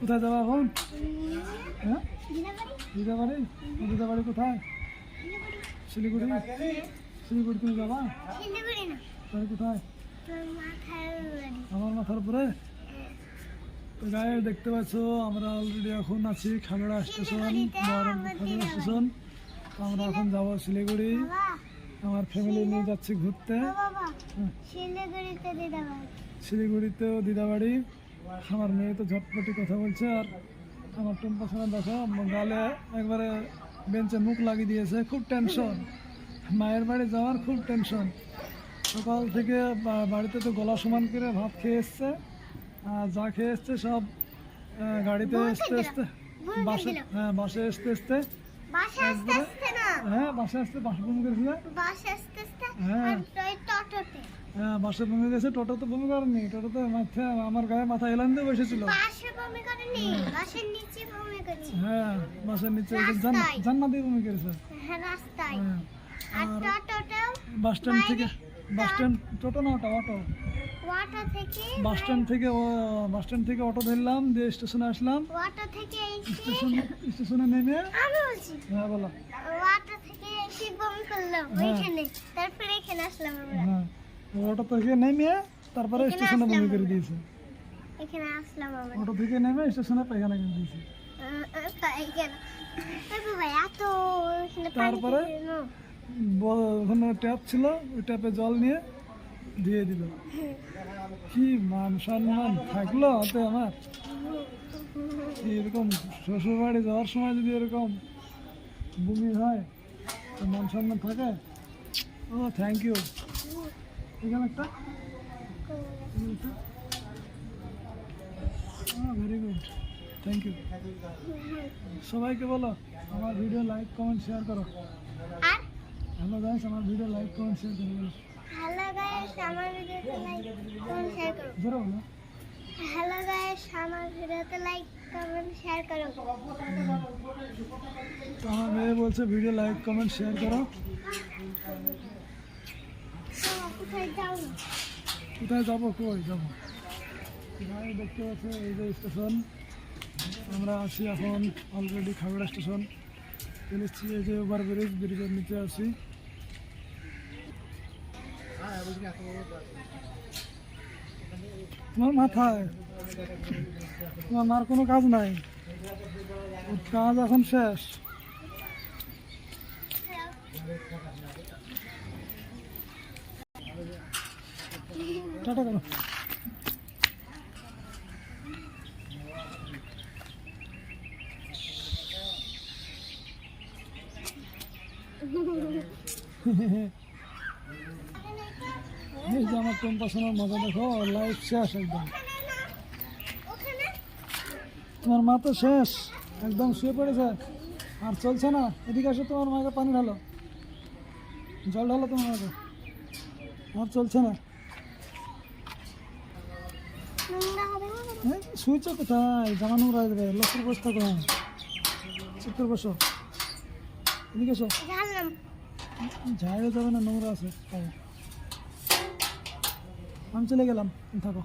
কোথায় যাব এখন? হ্যাঁ? দিদাবাড়ি? দিদাবাড়ি কোথায়? শিলিগুড়ি? শিলিগুড়ি তুমি যাবা? তাহলে কোথায়? আমার মাথার উপরে? তো গায়ে দেখতে পাচ্ছ আমরা অলরেডি এখন আছি খাগড়া স্টেশন খাগড়া স্টেশন আমরা এখন যাব শিলিগুড়ি। আমার ফ্যামিলি নিয়ে যাচ্ছি ঘুরতে। হুম। শিলিগুড়িতে শিলিগুড়িতেও দিদাবাড়ি। আমার মেয়ে তো ঝটপটি কথা বলছে আর আমার টুম্পা সোনা দেখো গালে একবারে বেঞ্চে মুখ লাগিয়ে দিয়েছে খুব টেনশন মায়ের বাড়ি যাওয়ার খুব টেনশন সকাল থেকে বাড়িতে তো গলা সমান করে ভাত খেয়ে এসছে আর যা খেয়ে এসছে সব গাড়িতে আসতে আসতে বাসে হ্যাঁ বাসে আসতে আসতে হ্যাঁ বাসে আসতে বাসে বমি করেছিল হ্যাঁ। হ্যাঁ বাসে বমি গেছে টোটো তো বমি করেনি টোটো তো মাথা আমার গায়ে মাথা এলান দিয়ে বসেছিল। হ্যাঁ বাসের নিচে রাস্তায়। জান্নাতি বমি করেছে হ্যাঁ হ্যাঁ বাস স্ট্যান্ড থেকে বাস স্ট্যান্ড টোটো না ওটা অটো। থেকে বাস স্ট্যান্ড থেকে বাস স্ট্যান্ড থেকে অটো ধরলাম দিয়ে স্টেশনে আসলাম। থেকে স্টেশন স্টেশনে নেমে হ্যাঁ বলো। ওয়াটা থেকে এসে বমি করলাম। ওইখানে। তারপরে এখানে আসলাম আমরা। অটো থেকে নেমে তারপরে স্টেশনে বমি করে। দিয়েছে। এখানে আসলাম আমরা। অটো থেকে নেমে স্টেশনে পায়খানা করে দিয়েছে। তারপরে? ওখানে ট্যাপ ছিল ওই ট্যাপে জল নিয়ে দিয়ে দিল। কি মান সম্মান থাকল হাতে আমার। এরকম শ্বশুর বাড়ি যাওয়ার সময় যদি এরকম বমি হয় মান সম্মান থাকে? ও থ্যাংক ইউ এখানে একটা। ভেরি গুড থ্যাংক ইউ সবাইকে বলো আমার ভিডিও লাইক কমেন্ট শেয়ার করো। হ্যালো গাইস আমার ভিডিও লাইক কমেন্ট শেয়ার করো। বলো হ্যালো গাইস আমার ভিডিওতে লাইক কমেন্ট শেয়ার করো। জোরে বলো হ্যালো গাইস আমার ভিডিওতে লাইক কমেন্ট শেয়ার করো। তো আমার মেয়ে বলছে ভিডিও লাইক কমেন্ট শেয়ার করো। কোথায় যাব? কই যাব? ভাই দেখতে পাচ্ছে এই যে স্টেশন। আমরা আছি এখন অলরেডি খাগড়া স্টেশন। চলে এসেছি এই যে ওভার ব্রিজ ব্রিজের নিচে আছি। তোমার মাথায়? তোমার মার কোনো কাজ নাই? কাজ এখন শেষ। টাটা করো এই যে আমার মজা, দেখো লাইফ শেষ একদম। তোমার মা তো শেষ, একদম শুয়ে পড়েছে। আর চলছে না, এদিকে আসে তোমার মাকে পানি ঢালো। জল ঢালো তোমার মাকে। আর চলছে না। হ্যাঁ শুয়েছো কোথায় জামা নোংরা হয়ে যাবে করে বসো এদিকে এসো ঝাড়িয়ে যাবে না নোংরা আছে। আমি চলে গেলাম থাকো